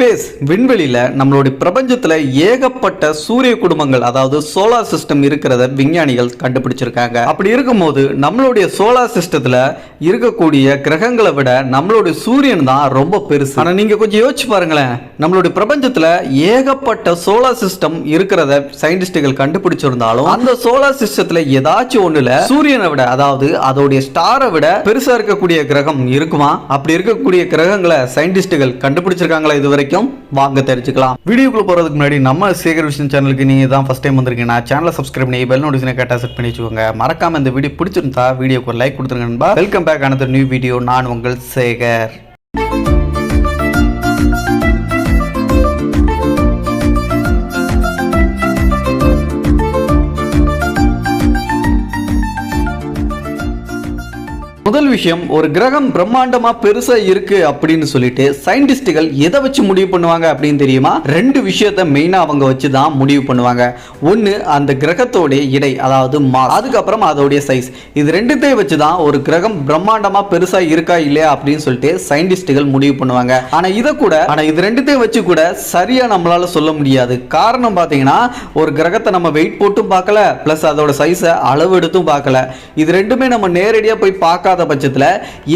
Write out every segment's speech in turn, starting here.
Space விண்வெளியில நம்மளுடைய பிரபஞ்சத்தில் ஏகப்பட்ட சூரிய குடும்பங்கள் அதாவது சோலார் சிஸ்டம் இருக்கிறத விஞ்ஞானிகள் கண்டுபிடிச்சிருக்காங்க. அப்படி இருக்கும்போது நம்மளுடைய சோலார் சிஸ்டத்தில் இருக்கக்கூடிய கிரகங்களை விட நம்மளுடைய சூரியன் தான் ரொம்ப பெருசு. ஆனால் நீங்கள் கொஞ்சம் யோசிச்சு பாருங்களேன். நம்மளுடைய பிரபஞ்சத்துல ஏகப்பட்ட சோலார் சிஸ்டம் இருக்கிறத சயின்டிஸ்டுகள் கண்டுபிடிச்சிருந்தாலும் அந்த சோலார் சிஸ்டத்தில் ஏதாச்சும் ஒன்றில் சூரியனை விட அதாவது அதோடைய ஸ்டாரை விட பெருசாக இருக்கக்கூடிய கிரகம் இருக்குமா? அப்படி இருக்கக்கூடிய கிரகங்களை சயின்டிஸ்டுகள் கண்டுபிடிச்சிருக்காங்களா இது வரைக்கும் வாங்க தெரிஞ்சுக்கலாம். வீடியோக்குள்ள போறதுக்கு முன்னாடி நம்ம சேகர் விஷன் சேனலுக்கு நீங்க தான் ஃபர்ஸ்ட் டைம் வந்திருக்கீங்கன்னா சேனலை சப்ஸ்கிரைப் பண்ணி பெல் நோட்டிஃபிகேஷன் கரெக்டாக செட் பண்ணி வச்சுக்கோங்க. மறக்காம இந்த வீடியோ பிடிச்சிருந்தா வீடியோக்கு ஒரு லைக் கொடுத்துருங்க நண்பா. Welcome back another new video நான் உங்கள் சேகர். முதல் விஷயம் ஒரு கிரகம் பிரம்மாண்டமா பெருசா இருக்கு அப்படின்னு சொல்லிட்டு சயின்டிஸ்டுகள் எதை வச்சு முடிவு பண்ணுவாங்க அப்படின்னு தெரியுமா? ரெண்டு விஷயத்த மெயினா அவங்க வச்சு தான் முடிவு பண்ணுவாங்க. ஒன்னு அந்த கிரகத்தோடைய இடை அதாவது மாஸ் அதுக்கப்புறம் அதோடைய சைஸ் இது ரெண்டுத்தையும் வச்சு தான் ஒரு கிரகம் பிரம்மாண்டமா பெருசா இருக்கா இல்லையா அப்படின்னு சொல்லிட்டு சயின்டிஸ்டுகள் முடிவு பண்ணுவாங்க. ஆனா இதை கூட ஆனா இது ரெண்டுத்தையும் வச்சு கூட சரியா நம்மளால சொல்ல முடியாது. காரணம் பாத்தீங்கன்னா ஒரு கிரகத்தை நம்ம வெயிட் போட்டும் பார்க்கல பிளஸ் அதோட சைஸை அளவு எடுத்தும் பார்க்கல. இது ரெண்டுமே நம்ம நேரடியா போய் பார்க்காத பட்சத்தில்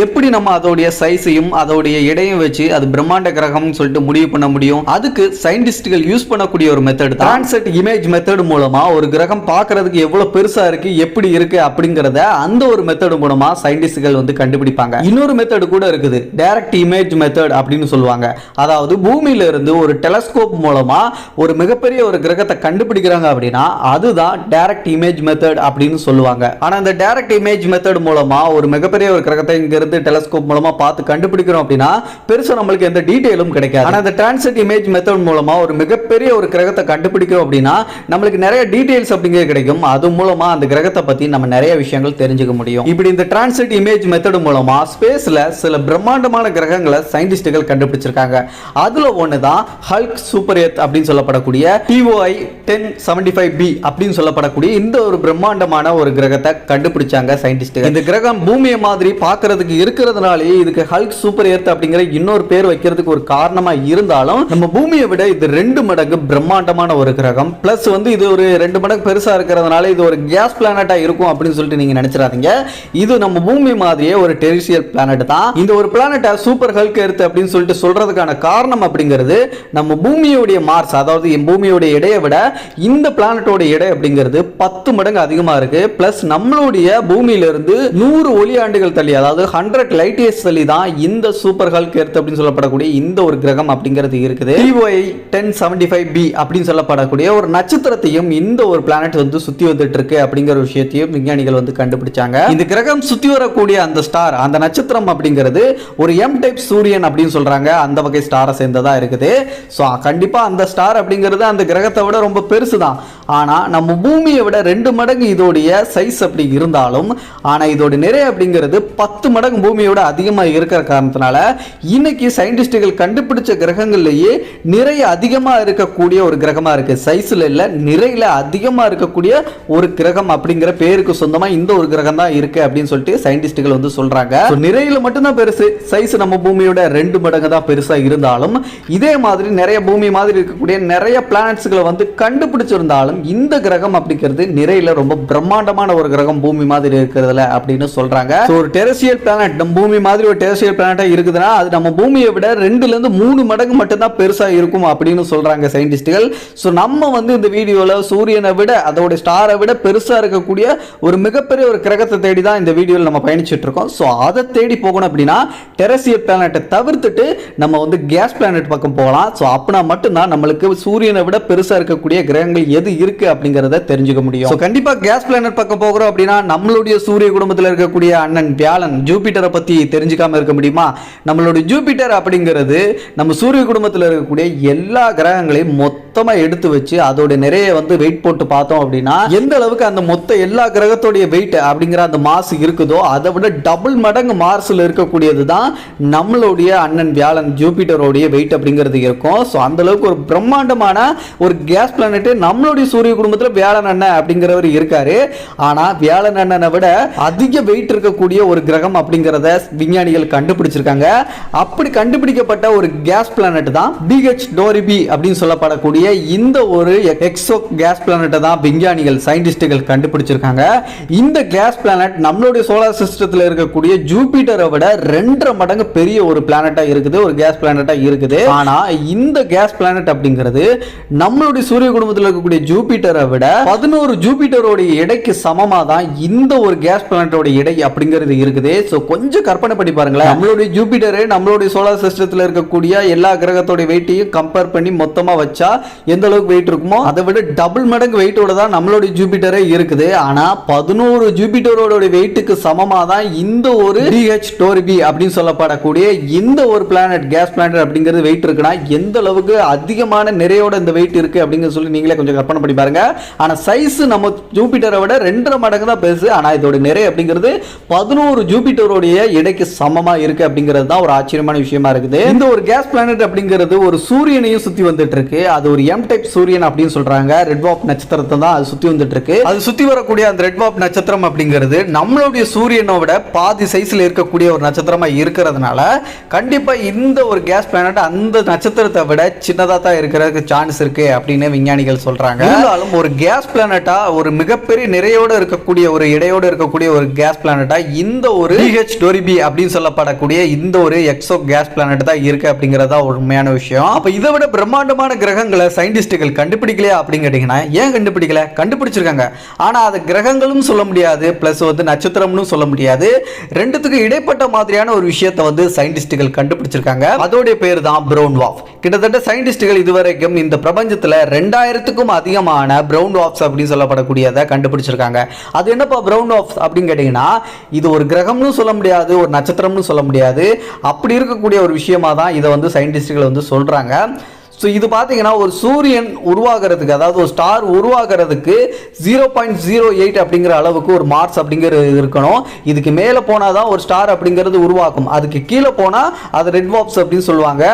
எப்படி நம்ம அதோடைய சைஸையும் அதோடைய இடையும் வச்சு அது பிரம்மாண்ட கிரகம்னு சொல்லிட்டு முடிவு பண்ண முடியும்? அதுக்கு சயின்டிஸ்டுகள் யூஸ் பண்ணக்கூடிய ஒரு மெத்தட் டிரான்செட் இமேஜ் மெத்தட் மூலமா ஒரு கிரகம் பார்க்கறதுக்கு எவ்வளவு பெருசா இருக்கு எப்படி இருக்கு அப்படிங்கறத அந்த ஒரு மெத்தட் மூலமா சயின்டிஸ்டுகள் வந்து கண்டுபிடிப்பாங்க. இன்னொரு மெத்தட் கூட இருக்குது. டைரக்ட் இமேஜ் மெத்தட் அப்படின்னு சொல்லுவாங்க. அதாவது பூமியில இருந்து ஒரு டெலஸ்கோப் மூலமா ஒரு மிகப்பெரிய ஒரு கிரகத்தை கண்டுபிடிக்கிறாங்க அப்படின்னா அதுதான் டைரக்ட் இமேஜ் மெத்தட் அப்படின்னு சொல்லுவாங்க. ஆனா இந்த டைரக்ட் இமேஜ் மெத்தட் மூலமா ஒரு மிகப்பெரிய மிகப்பெரிய ஒரு கிரகத்தை இங்கிருந்து டெலஸ்கோப் மூலமாக பார்த்து கண்டுபிடிக்கிறோம் அப்படின்னா பெருசாக நம்மளுக்கு எந்த டீட்டெயிலும் கிடைக்காது. ஆனால் இந்த டிரான்சிட் இமேஜ் மெத்தட் மூலமாக ஒரு மிகப்பெரிய ஒரு கிரகத்தை கண்டுபிடிக்கிறோம் அப்படின்னா நம்மளுக்கு நிறைய டீட்டெயில்ஸ் அப்படிங்கிறது கிடைக்கும். அது மூலமாக அந்த கிரகத்தை பற்றி நம்ம நிறைய விஷயங்கள் தெரிஞ்சுக்க முடியும். இப்படி இந்த டிரான்சிட் இமேஜ் மெத்தட் மூலமாக ஸ்பேஸில் சில பிரம்மாண்டமான கிரகங்களை சயின்டிஸ்டுகள் கண்டுபிடிச்சிருக்காங்க. அதில் ஒன்று தான் ஹல்க் சூப்பர் எத் அப்படின்னு சொல்லப்படக்கூடிய T O I ten seventy five B அப்படின்னு சொல்லப்படக்கூடிய இந்த ஒரு பிரம்மாண்டமான ஒரு கிரகத்தை கண்டுபிடிச்சாங்க சயின்டிஸ்ட் இந்த கிரகம் பூமியை மாதிரி பார்க்கிறதுக்கு இருக்கிறதுனாலே இதுக்கு ஹல்க் சூப்பர் எர்த் அப்படிங்கிற இன்னொரு பேர் வைக்கிறதுக்கு ஒரு காரணமா இருந்தாலும் நம்ம பூமியை விட இது ரெண்டு மடங்கு பிரம்மாண்டமான ஒரு கிரகம். பிளஸ் வந்து இது ஒரு ரெண்டு மடங்கு பெருசா இருக்கிறதுனால இது ஒரு கேஸ் பிளானட்டா இருக்கும் அப்படின்னு சொல்லிட்டு நீங்க நினைச்சிடாதீங்க. இது நம்ம பூமி மாதிரியே ஒரு டெரிசியல் பிளானட் தான். இந்த ஒரு பிளானட்டை சூப்பர் ஹல்க் எர்த் அப்படின்னு சொல்லிட்டு சொல்றதுக்கான காரணம் அப்படிங்கிறது நம்ம பூமியோடைய மார்ஸ் அதாவது என் பூமியோட இடையை விட இந்த பிளானட்டோட எடை அப்படிங்கிறது பத்து மடங்கு அதிகமா இருக்கு. பிளஸ் நம்மளுடைய பூமியிலிருந்து நூறு ஒளி ஆண்டுகள் தள்ளி அதாவது ஹண்ட்ரட் லைட் இயர்ஸ் தள்ளி தான் இந்த சூப்பர் ஹல்க் எர்த் அப்படின்னு சொல்லப்படக்கூடிய இந்த ஒரு கிரகம் அப்படிங்கிறது இருக்குது. T O I ten seventy five B அப்படின்னு சொல்லப்படக்கூடிய ஒரு நட்சத்திரத்தையும் இந்த ஒரு பிளானட் வந்து சுத்தி வந்துட்டு இருக்கு அப்படிங்கிற விஷயத்தையும் விஞ்ஞானிகள் வந்து கண்டுபிடிச்சாங்க. இந்த கிரகம் சுத்தி வரக்கூடிய அந்த ஸ்டார் அந்த நட்சத்திரம் அப்படிங்கிறது ஒரு எம் டைப் சூரியன் அப்படின்னு சொல்றாங்க. அந்த வகை ஸ்டாரை சேர்ந்ததா இருக்குது. ஸோ கண்டிப்பா அந்த ஸ்டார் அப்படிங்கிறது அந்த கிரகத்தை விட ரொம்ப பெருசு தான் ஆனா நம்ம பூமியை விட ரெண்டு மடங்கு இதோடைய சைஸ் அப்படி இருந்தாலும் ஆனா இதோட நிறை அப்படிங்கிறது பத்து மடங்கு பூமியோட அதிகமாக இருக்கிற காரணத்தினால இன்னைக்கு சயின்டிஸ்டுகள் கண்டுபிடிச்ச கிரகங்கள்லேயே நிறைய அதிகமாக இருக்கக்கூடிய ஒரு கிரகமாக இருக்கு. சைஸில் இல்லை நிறையில அதிகமாக இருக்கக்கூடிய ஒரு கிரகம் அப்படிங்கிற பேருக்கு சொந்தமாக இந்த ஒரு கிரகம் தான் இருக்கு அப்படின்னு சொல்லிட்டு சயின்டிஸ்டுகள் வந்து சொல்றாங்க. நிறையில் நிறையில மட்டும்தான் பெருசு. சைஸ் நம்ம பூமியோட ரெண்டு மடங்கு தான் பெருசாக இருந்தாலும் இதே மாதிரி நிறைய பூமி மாதிரி இருக்கக்கூடிய நிறைய பிளானட்ஸ்களை வந்து கண்டுபிடிச்சிருந்தாலும் இந்த கிரகம் அப்படிங்கிறது நிறையில ரொம்ப பிரம்மாண்டமான ஒரு கிரகம் பூமி மாதிரி இருக்கிறதுல அப்படின்னு சொல்றாங்க. ஒரு டெரசியல் பிளானட் நம்ம பூமி மாதிரி ஒரு டெரசியல் பிளானட்டாக இருக்குதுன்னா அது நம்ம பூமியை விட ரெண்டுலேருந்து மூணு மடங்கு மட்டும்தான் பெருசா இருக்கும் அப்படின்னு சொல்றாங்க சயின்டிஸ்ட்டுகள் ஸோ நம்ம வந்து இந்த வீடியோவில் சூரியனை விட அதோட ஸ்டாரை விட பெருசா இருக்கக்கூடிய ஒரு மிகப்பெரிய ஒரு கிரகத்தை தேடி தான் இந்த வீடியோவில் நம்ம பயணிச்சுட்டு இருக்கோம். ஸோ அதை தேடி போகணும் அப்படின்னா டெரசியல் பிளானட்டை தவிர்த்துட்டு நம்ம வந்து கேஸ் பிளானட் பக்கம் போகலாம். ஸோ அப்படின்னா மட்டும்தான் நம்மளுக்கு சூரியனை விட பெருசா இருக்கக்கூடிய கிரகங்கள் எது இருக்கு அப்படிங்கிறத தெரிஞ்சுக்க முடியும். ஸோ கண்டிப்பா கேஸ் பிளானட் பக்கம் போகிறோம் அப்படின்னா நம்மளுடைய சூரிய குடும்பத்தில் இருக்கக்கூடிய அண்ணன் வியாழன் ஜூபிட்டரை பத்தி தெரிஞ்சுக்காம இருக்க முடியுமா? நம்மளுடைய ஜூபிட்டர் அப்படிங்கிறது நம்ம சூரிய குடும்பத்தில் இருக்கக்கூடிய எல்லா கிரகங்களையும் மொத்த மொத்தமாக எடுத்து வச்சு அதோட நிறைய வந்து வெயிட் போட்டு பார்த்தோம் அப்படின்னா எந்த அளவுக்கு அந்த மொத்த எல்லா கிரகத்தோடைய வெயிட் அப்படிங்கிற அந்த மாஸ் இருக்குதோ அதை விட டபுள் மடங்கு மார்ஸில் இருக்கக்கூடியது தான் நம்மளுடைய அண்ணன் வியாழன் ஜூபிட்டரோடைய வெயிட் அப்படிங்கிறது இருக்கும். ஸோ அந்த அளவுக்கு ஒரு பிரம்மாண்டமான ஒரு கேஸ் பிளானட்டு நம்மளுடைய சூரிய குடும்பத்தில் வியாழன் அண்ணன் அப்படிங்கிறவர் இருக்காரு. ஆனால் வியாழன் அண்ணனை விட அதிக வெயிட் இருக்கக்கூடிய ஒரு கிரகம் அப்படிங்கிறத விஞ்ஞானிகள் கண்டுபிடிச்சிருக்காங்க. அப்படி கண்டுபிடிக்கப்பட்ட ஒரு கேஸ் பிளானட் தான் பிஹெச் டோரிபி அப்படின்னு சொல்லப்படக்கூடிய இந்த ஒரு எக்ஸோ கேஸ் பிளானட்டை தான் விஞ்ஞானிகள் சயின்டிஸ்டுகள் கண்டுபிடிச்சிருக்காங்க. இந்த கேஸ் பிளானட் நம்மளுடைய சோலார் சிஸ்டத்தில் இருக்கக்கூடிய ஜூபிட்டரை விட ரெண்டரை மடங்கு பெரிய ஒரு பிளானட்டாக இருக்குது ஒரு கேஸ் பிளானட்டாக இருக்குது. ஆனால் இந்த கேஸ் பிளானட் அப்படிங்கிறது நம்மளுடைய சூரிய குடும்பத்தில் இருக்கக்கூடிய ஜூபிட்டரை விட பதினோரு ஜூபிட்டரோடைய எடைக்கு சமமாக தான் இந்த ஒரு கேஸ் பிளானட்டோட எடை அப்படிங்கிறது இருக்குது. ஸோ கொஞ்சம் கற்பனை பண்ணி பாருங்களேன். நம்மளுடைய ஜூபிட்டரு நம்மளுடைய சோலார் சிஸ்டத்தில் இருக்கக்கூடிய எல்லா கிரகத்தோட வெயிட்டையும் கம்பேர் பண்ணி மொத்தமாக வச்சா எந்த அளவுக்கு வெயிட் இருக்குமோ அதை விட டபுள் மடங்கு வெயிட்டோட தான் நம்மளுடைய ஜூபிட்டரே இருக்குது. ஆனா பதினோரு ஜூபிட்டரோட வெயிட்டுக்கு சமமா தான் இந்த ஒரு டிஹெச் டோரிபி அப்படின்னு சொல்லப்படக்கூடிய இந்த ஒரு பிளானட் கேஸ் பிளானட் அப்படிங்கிறது வெயிட் இருக்குன்னா எந்த அளவுக்கு அதிகமான நிறையோட இந்த வெயிட் இருக்கு அப்படிங்கிறது சொல்லி நீங்களே கொஞ்சம் கற்பனை பண்ணி பாருங்க. ஆனா சைஸ் நம்ம ஜூபிட்டரை விட ரெண்டரை மடங்கு தான் பெருசு. ஆனா இதோட நிறை அப்படிங்கிறது பதினோரு ஜூபிட்டருடைய இடைக்கு சமமா இருக்கு அப்படிங்கிறது தான் ஒரு ஆச்சரியமான விஷயமா இருக்குது. இந்த ஒரு கேஸ் பிளானட் அப்படிங்கிறது ஒரு சூரியனையும் சுத்தி வந்துட்டு இருக்கு. அது ஒரு எம் டைப் சூரியன் அப்படின்னு சொல்றாங்க. ரெட் வாப் நட்சத்திரத்தை தான் அது சுத்தி வந்துட்டு இருக்கு அது சுத்தி வரக்கூடிய அந்த ரெட் வாப் நட்சத்திரம் அப்படிங்கிறது நம்மளுடைய சூரியனை விட பாதி சைஸ்ல இருக்கக்கூடிய ஒரு நட்சத்திரமா இருக்கிறதுனால கண்டிப்பா இந்த ஒரு கேஸ் பிளானட் அந்த நட்சத்திரத்தை விட சின்னதா தான் இருக்கிறதுக்கு சான்ஸ் இருக்கு அப்படின்னு விஞ்ஞானிகள் சொல்றாங்க. இருந்தாலும் ஒரு கேஸ் பிளானட்டா ஒரு மிகப்பெரிய நிறையோட இருக்கக்கூடிய ஒரு இடையோட இருக்கக்கூடிய ஒரு கேஸ் பிளானட்டா இந்த ஒரு டிஹெச் டோரிபி அப்படின்னு சொல்லப்படக்கூடிய இந்த ஒரு எக்ஸோ கேஸ் பிளானட் தான் இருக்கு அப்படிங்கறதா உண்மையான விஷயம். அப்ப இதை விட பிரம்மாண்டமான கிரகங்களை சயின்டிஸ்டுகள் கண்டுபிடிக்கலையா அப்படின்னு கேட்டிங்கன்னா ஏன் கண்டுபிடிக்கல? கண்டுபிடிச்சிருக்காங்க. ஆனால் அது கிரகங்களும் சொல்ல முடியாது ப்ளஸ் வந்து நட்சத்திரம்னு சொல்ல முடியாது. ரெண்டுத்துக்கும் இடைப்பட்ட மாதிரியான ஒரு விஷயத்தை வந்து சயின்டிஸ்ட்டுகள் கண்டுபிடிச்சிருக்காங்க. அதோடைய பேர் தான் ப்ரௌன் வாஃப் கிட்டத்தட்ட சயின்டிஸ்ட்டுகள் இதுவரைக்கும் இந்த பிரபஞ்சத்தில் ரெண்டாயிரத்துக்கும் அதிகமான ப்ரௌன் வாஃப்ஸ் அப்படின்னு சொல்லப்படக்கூடியதை கண்டுபிடிச்சிருக்காங்க. அது என்னப்பா ப்ரௌன் வாஃப்ஸ் அப்படின்னு கேட்டிங்கன்னா இது ஒரு கிரகம்னு சொல்ல முடியாது ஒரு நட்சத்திரம்னு சொல்ல முடியாது. அப்படி இருக்கக்கூடிய ஒரு விஷயமா தான் இதை வந்து சயின்டிஸ்ட்டுகள் வந்து சொல்கிறாங்க ஸோ இது பார்த்தீங்கன்னா ஒரு சூரியன் உருவாகிறதுக்கு அதாவது ஒரு ஸ்டார் உருவாகிறதுக்கு ஜீரோ பாயிண்ட் ஜீரோ எயிட் அப்படிங்கிற அளவுக்கு ஒரு மார்ஸ் அப்படிங்கிறது இருக்கணும். இதுக்கு மேலே போனால் தான் ஒரு ஸ்டார் அப்படிங்கிறது உருவாக்கும். அதுக்கு கீழே போனால் அது ரெட் வாப்ஸ் அப்படின்னு சொல்லுவாங்க.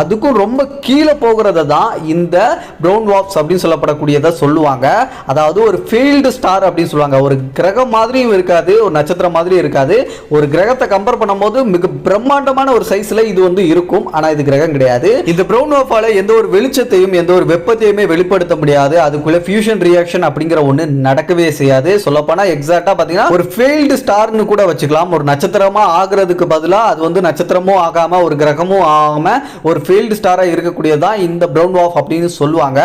அதுக்கும் ரொம்ப கீழே போகிறத தான் இந்த ப்ரௌன் வாப்ஸ் அப்படின்னு சொல்லப்படக்கூடியதை சொல்லுவாங்க. அதாவது ஒரு ஃபீல்டு ஸ்டார் அப்படின்னு சொல்லுவாங்க. ஒரு கிரகம் மாதிரியும் இருக்காது ஒரு நட்சத்திரம் மாதிரியும் இருக்காது. ஒரு கிரகத்தை கம்பேர் பண்ணும்போது மிக பிரம்மாண்டமான ஒரு சைஸில் இது வந்து இருக்கும். ஆனால் இது கிரகம் கிடையாது. இந்த ப்ரௌன் வாப்பால் எந்த ஒரு வெளிச்சத்தையும் எந்த ஒரு வெப்பத்தையுமே வெளிப்படுத்த முடியாது. அதுக்குள்ள ஃபியூஷன் ரியாக்ஷன் அப்படிங்கிற ஒன்று நடக்கவே செய்யாது. சொல்லப்போனா எக்ஸாக்டா பாத்தீங்கன்னா ஒரு ஃபெயில்டு ஸ்டார்னு கூட வச்சுக்கலாம். ஒரு நட்சத்திரமா ஆகுறதுக்கு பதிலாக அது வந்து நட்சத்திரமும் ஆகாம ஒரு கிரகமும் ஆகாம ஒரு ஃபெயில்டு ஸ்டாரா இருக்கக்கூடியதான் இந்த ப்ரௌன் வாஃப் அப்படின்னு சொல்லுவாங்க.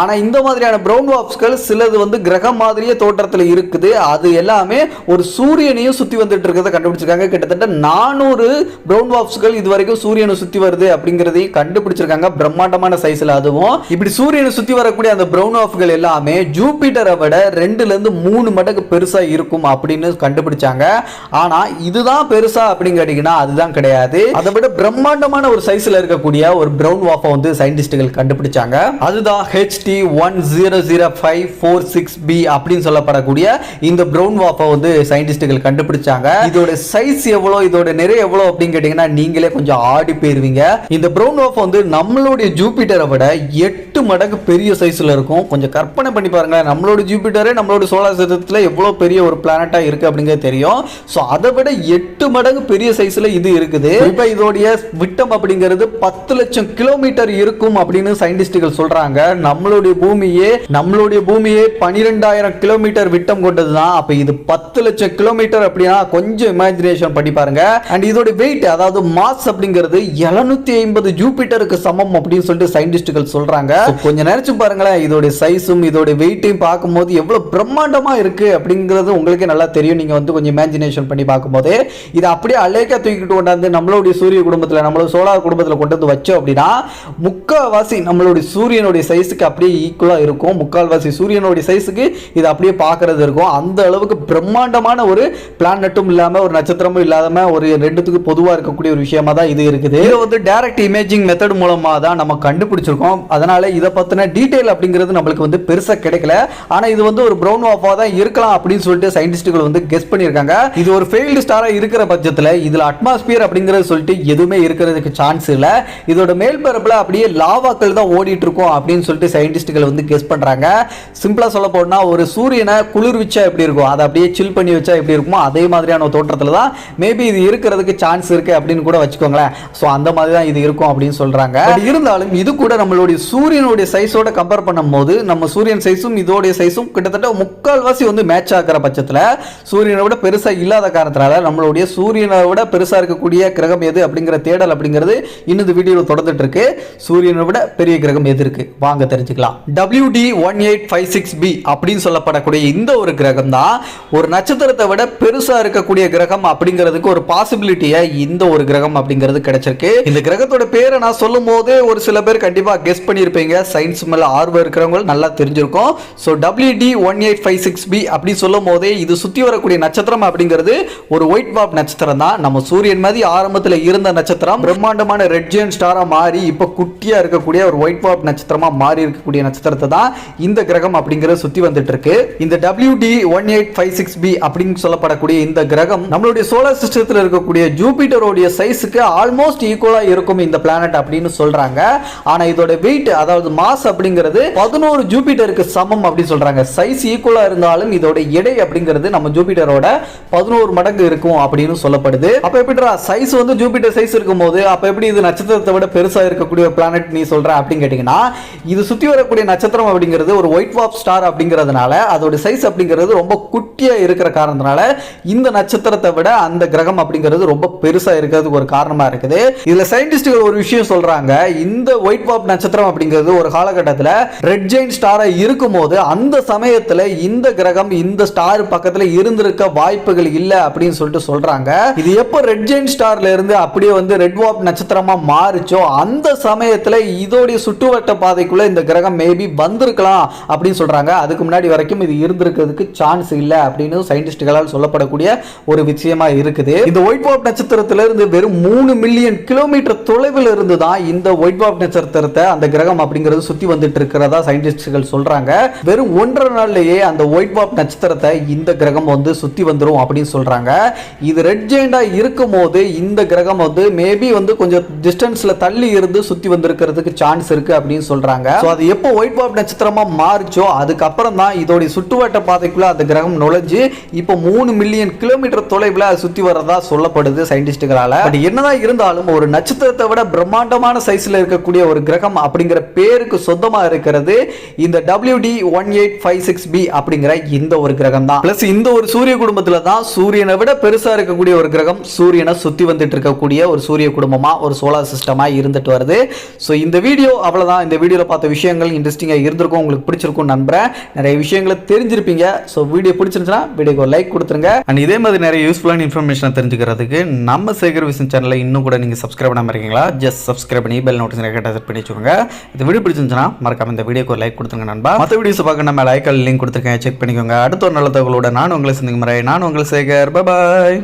ஆனா இந்த மாதிரியான ப்ரௌன் வாஃப்ஸ்கள் சிலது வந்து கிரகம் மாதிரியே தோற்றத்தில் இருக்குது. அது எல்லாமே ஒரு சூரியனையும் சுத்தி வந்துட்டு இருக்கிறத கண்டுபிடிச்சிருக்காங்க. கிட்டத்தட்ட நானூறு ப்ரௌன் வாஃப்ஸ்கள் இது வரைக்கும் சூரியனை சுத்தி வருது அப்படிங்கிறதையும் கண்டுபிடிச்சிருக்காங்க. பிரம்மாண்டம் பிரம்மாண்டமான சைஸ்ல அதுவும். இப்படி சூரியனை சுத்தி வரக்கூடிய அந்த பிரவுன் ஆஃப்கள் எல்லாமே ஜூபிட்டரை விட ரெண்டுல இருந்து மூணு மடங்கு பெருசா இருக்கும் அப்படின்னு கண்டுபிடிச்சாங்க. ஆனா இதுதான் பெருசா அப்படின்னு கேட்டீங்கன்னா அதுதான் கிடையாது. அதை விட பிரம்மாண்டமான ஒரு சைஸ்ல இருக்கக்கூடிய ஒரு பிரவுன் வாஃபை வந்து சயின்டிஸ்டுகள் கண்டுபிடிச்சாங்க. அதுதான் H D one zero zero five four six B அப்படின்னு சொல்லப்படக்கூடிய இந்த பிரவுன் வாஃபை வந்து சயின்டிஸ்டுகள் கண்டுபிடிச்சாங்க. இதோட சைஸ் எவ்வளோ இதோட நிறைய எவ்வளோ அப்படின்னு கேட்டீங்கன்னா நீங்களே கொஞ்சம் ஆடி போயிருவீங்க. இந்த பிரவுன் வாஃப் வந்து நம்மளுடைய ஜூபிட்டரை விட எட்டு மடங்கு பெரிய சைஸ்ல இருக்கும். கொஞ்சம் கற்பனை பண்ணி பாருங்க நம்மளோட ஜூபிட்டரே நம்மளோட சோலார் சிஸ்டத்தில் எவ்வளோ பெரிய ஒரு பிளானட்டாக இருக்கு அப்படிங்கிறது தெரியும். ஸோ அதை விட எட்டு மடங்கு பெரிய சைஸில் இது இருக்குது. இப்போ இதோடைய விட்டம் அப்படிங்கிறது பத்து லட்சம் கிலோமீட்டர் இருக்கும் அப்படின்னு சயின்டிஸ்டுகள் சொல்றாங்க. நம்மளுடைய பூமியே நம்மளுடைய பூமியே பனிரெண்டாயிரம் கிலோமீட்டர் விட்டம் கொண்டது தான் அப்போ இது பத்து லட்சம் கிலோமீட்டர் அப்படின்னா கொஞ்சம் இமேஜினேஷன் பண்ணி பாருங்க. அண்ட் இதோட வெயிட் அதாவது மாஸ் அப்படிங்கிறது எழுநூத்தி ஐம்பது ஜூபிட்டருக்கு சமம் அப்படின்னு சொல்லி சொல்லிட்டு சயின்டிஸ்டுகள் சொல்றாங்க. கொஞ்சம் நினைச்சு பாருங்களேன் இதோட சைஸும் இதோட வெயிட்டையும் பார்க்கும்போது எவ்வளவு பிரம்மாண்டமா இருக்கு அப்படிங்கிறது உங்களுக்கே நல்லா தெரியும். நீங்க வந்து கொஞ்சம் இமேஜினேஷன் பண்ணி பார்க்கும்போது இது அப்படியே அலேக்கா தூக்கிட்டு கொண்டாந்து நம்மளுடைய சூரிய குடும்பத்துல நம்மளோட சோலார் குடும்பத்துல கொண்டு வந்து வச்சோம் அப்படின்னா முக்கால்வாசி நம்மளுடைய சூரியனுடைய சைஸுக்கு அப்படியே ஈக்குவலா இருக்கும். முக்கால்வாசி சூரியனுடைய சைஸுக்கு இது அப்படியே பார்க்கறது இருக்கும். அந்த அளவுக்கு பிரம்மாண்டமான ஒரு பிளானட்டும் இல்லாம ஒரு நட்சத்திரமும் இல்லாம ஒரு ரெண்டுத்துக்கு பொதுவா இருக்கக்கூடிய ஒரு விஷயமா தான் இது இருக்குது. இது வந்து டைரக்ட் இமேஜிங் மெத்தட் மூலமா தான் நம்ம கண்டுபிடிச்சிருக்கோம். அதனால இதை பற்றின டீட்டெயில் அப்படிங்கிறது நம்மளுக்கு வந்து பெருசாக கிடைக்கல. ஆனால் இது வந்து ஒரு ப்ரௌன் வாஃபாக தான் இருக்கலாம் அப்படின்னு சொல்லிட்டு சயின்டிஸ்ட்டுகள் வந்து கெஸ் பண்ணியிருக்காங்க. இது ஒரு ஃபெயில்டு ஸ்டாராக இருக்கிற பட்சத்தில் இதில் அட்மாஸ்பியர் அப்படிங்கிறது சொல்லிட்டு எதுவுமே இருக்கிறதுக்கு சான்ஸ் இல்லை. இதோட மேல்பரப்பில் அப்படியே லாவாக்கள் தான் ஓடிட்டு இருக்கும் அப்படின்னு சொல்லிட்டு சயின்டிஸ்ட்டுகள் வந்து கெஸ் பண்ணுறாங்க சிம்பிளாக சொல்ல போனால் ஒரு சூரியனை குளிர்விச்சா எப்படி இருக்கும்? அதை அப்படியே சில் பண்ணி வச்சா எப்படி இருக்குமோ அதே மாதிரியான தோற்றத்தில் தான் மேபி இது இருக்கிறதுக்கு சான்ஸ் இருக்குது அப்படின்னு கூட வச்சுக்கோங்களேன். ஸோ அந்த மாதிரி தான் இது இருக்கும் அப்படின்னு சொல்கிறாங்க இருந்தாலும் இது கூட நம்மளுடைய சூரியனுடைய சைஸோட கம்பேர் பண்ணும்போது நம்ம சூரியன் சைஸும் இதோடைய சைஸும் கிட்டத்தட்ட முக்கால்வாசி வந்து மேட்ச் ஆகிற பட்சத்தில் சூரியனை விட பெருசாக இல்லாத காரணத்தினால நம்மளுடைய சூரியனை விட பெருசாக இருக்கக்கூடிய கிரகம் எது அப்படிங்கிற தேடல் அப்படிங்கிறது இன்னும் இந்த வீடியோவில் தொடர்ந்துட்டு இருக்கு சூரியனை விட பெரிய கிரகம் எது இருக்கு? வாங்க தெரிஞ்சுக்கலாம். WD one eight five six B அப்படின்னு சொல்லப்படக்கூடிய இந்த ஒரு கிரகம் தான் ஒரு நட்சத்திரத்தை விட பெருசாக இருக்கக்கூடிய கிரகம் அப்படிங்கிறதுக்கு ஒரு பாசிபிலிட்டியை இந்த ஒரு கிரகம் அப்படிங்கிறது கிடைச்சிருக்கு. இந்த கிரகத்தோட பேரை நான் சொல்லும் போது ஒரு சில பேர் கண்டிப்பாக கெஸ் பண்ணியிருப்பீங்க சயின்ஸ் மேலே ஆர்வம் இருக்கிறவங்க நல்லா தெரிஞ்சிருக்கும். So W D one eight five six B அப்படி சொல்லும் போதே இது சுற்றி வரக்கூடிய நட்சத்திரம் அப்படிங்கிறது ஒரு ஒயிட் வாப் நட்சத்திரம் தான். நம்ம சூரியன் மாதிரி ஆரம்பத்தில் இருந்த நட்சத்திரம் பிரம்மாண்டமான ரெட் ஜெயின் ஸ்டாராக மாறி இப்போ குட்டியாக இருக்கக்கூடிய ஒரு ஒயிட் வாப் நட்சத்திரமாக மாறி இருக்கக்கூடிய நட்சத்திரத்தை தான் இந்த கிரகம் அப்படிங்கிறது சுற்றி வந்துட்டு இருக்கு இந்த W D one eight five six B அப்படின்னு சொல்லப்படக்கூடிய இந்த கிரகம் நம்மளுடைய சோலார் சிஸ்டத்தில் இருக்கக்கூடிய ஜூபிட்டருடைய சைஸுக்கு ஆல்மோஸ்ட் ஈக்குவலாக இருக்கும் இந்த பிளானட் அப்படின்னு சொல்கிறாங்க ஆனால் இதோட வெயிட் அதாவது மாஸ் அப்படிங்கிறது பதினோரு ஜூபிட்டருக்கு சமம் அப்படின்னு சொல்கிறாங்க சைஸ் ஈக்குவலா இருந்தாலும் இதோட எடை அப்படிங்கிறது நம்ம ஜூபிட்டரோட பதினோரு மடங்கு இருக்கும் அப்படின்னு சொல்லப்படுது. அப்ப எப்படிடா சைஸ் வந்து ஜூபிட்டர் சைஸ் இருக்கும்போது அப்போ எப்படி இது நட்சத்திரத்தை விட பெருசா இருக்கக்கூடிய பிளானட் நீ சொல்ற அப்படின்னு கேட்டிங்கன்னா இது சுத்தி வரக்கூடிய நட்சத்திரம் அப்படிங்கிறது ஒரு ஒயிட் வாப் ஸ்டார் அப்படிங்கிறதுனால அதோட சைஸ் அப்படிங்கிறது ரொம்ப குட்டியா இருக்கிற காரணத்தினால இந்த நட்சத்திரத்தை விட அந்த கிரகம் அப்படிங்கிறது ரொம்ப பெருசா இருக்கிறதுக்கு ஒரு காரணமா இருக்குது. இதுல சயின்டிஸ்டுகள் ஒரு விஷயம் சொல்றாங்க இந்த ஒயிட் வாப் நட்சத்திரம் அப்படிங்கிறது ஒரு காலகட்டத்தில் ரெட் ஜெயின் ஸ்டாராக இருக்கும்போது அந்த சமயத்தில் இந்த கிரகம் இந்த ஸ்டார் பக்கத்தில் இருந்திருக்க வாய்ப்புகள் இல்லை அப்படின்னு சொல்லிட்டு சொல்கிறாங்க இது எப்போ ரெட் ஜெயின் ஸ்டார்ல இருந்து அப்படியே வந்து ரெட் வாப் நட்சத்திரமாக மாறிச்சோ அந்த சமயத்தில் இதோடைய சுற்றுவட்ட பாதைக்குள்ளே இந்த கிரகம் மேபி வந்திருக்கலாம் அப்படின்னு சொல்கிறாங்க அதுக்கு முன்னாடி வரைக்கும் இது இருந்திருக்கிறதுக்கு சான்ஸ் இல்லை அப்படின்னு சயின்டிஸ்டுகளால் சொல்லப்படக்கூடிய ஒரு விஷயமா இருக்குது. இந்த ஒயிட் வாப் நட்சத்திரத்திலிருந்து வெறும் மூணு மில்லியன் கிலோமீட்டர் தொலைவில் இருந்து தான் இந்த ஒயிட் வாப் நட்சத்திரத்தை அந்த கிரகம் அப்படிங்கிறது சுத்தி வந்துட்டு இருக்கிறதா சயின்டிஸ்டுகள் சொல்றாங்க. வெறும் ஒன்றரை நாள்லயே அந்த ஒயிட் வாப் நட்சத்திரத்தை இந்த கிரகம் வந்து சுத்தி வந்துடும் அப்படின்னு சொல்றாங்க. இது ரெட் ஜெயிண்டா இருக்கும் போது இந்த கிரகம் வந்து மேபி வந்து கொஞ்சம் டிஸ்டன்ஸ்ல தள்ளி இருந்து சுத்தி வந்திருக்கிறதுக்கு சான்ஸ் இருக்கு அப்படின்னு சொல்றாங்க. So அது எப்போ ஒயிட் வாப் நட்சத்திரமா மாறிச்சோ அதுக்கப்புறம் தான் இதோடைய சுற்றுவட்ட பாதைக்குள்ள அந்த கிரகம் நுழைஞ்சு இப்போ மூணு மில்லியன் கிலோமீட்டர் தொலைவில் அது சுத்தி வர்றதா சொல்லப்படுது சயின்டிஸ்டுகளால். பட் என்னதான் இருந்தாலும் ஒரு நட்சத்திரத்தை விட பிரம்மாண்டமான சைஸ்ல இருக்கக்கூடிய ஒரு கிரகம் அப்படிங்கிற பேருக்கு சொந்தமா இருக்கிறது இந்த WD one eight five six B அப்படிங்கிற இந்த ஒரு கிரகம் தான் பிளஸ் இந்த ஒரு சூரிய குடும்பத்துல தான் சூரியனை விட பெருசா இருக்கக்கூடிய ஒரு கிரகம் சூரியனை சுத்தி வந்துட்டு இருக்கக்கூடிய ஒரு சூரிய குடும்பமா ஒரு சோலார் சிஸ்டமா இருந்துட்டு வருது. ஸோ இந்த வீடியோ அவ்வளவுதான். இந்த வீடியோவில் பார்த்த விஷயங்கள் இன்ட்ரெஸ்டிங்காக இருந்திருக்கும். உங்களுக்கு பிடிச்சிருக்கும் நம்புறேன். நிறைய விஷயங்களை தெரிஞ்சிருப்பீங்க. ஸோ வீடியோ பிடிச்சிருந்துச்சுன்னா வீடியோக்கு ஒரு லைக் கொடுத்துருங்க. அண்ட் இதே மாதிரி நிறைய யூஸ்ஃபுல்லான இன்ஃபர்மேஷனை தெரிஞ்சுக்கிறதுக்கு நம்ம சேகர் விசன் சேனலை இன்னும் கூட நீங்க சப்ஸ்கிரைப் பண்ணாமல் இருக்கீங்களா? ஜஸ்ட் சப்ஸ்கிரைப் பண்ணி பெல் நோட்டிஃபிகேஷன் கேட்டால் செட் பண்ணி வச்சுக்கோங்க. இந்த வீடியோ பிடிச்சிருந்துச்சுன்னா மறக்காம இந்த வீடியோக்கு ஒரு லைக் கொடுத்துருங்க நண்பா. மற்ற வீடியோஸ் பார்க்க நம்ம லைக்கல் லிங்க் கொடுத்துருக்கேன். செக் பண்ணிக்கோங்க. அடுத்த ஒரு நல்ல தகவலோட நான் உங்களை சந்திக்கும் முறை நான் உங்கள் சேகர். பாய்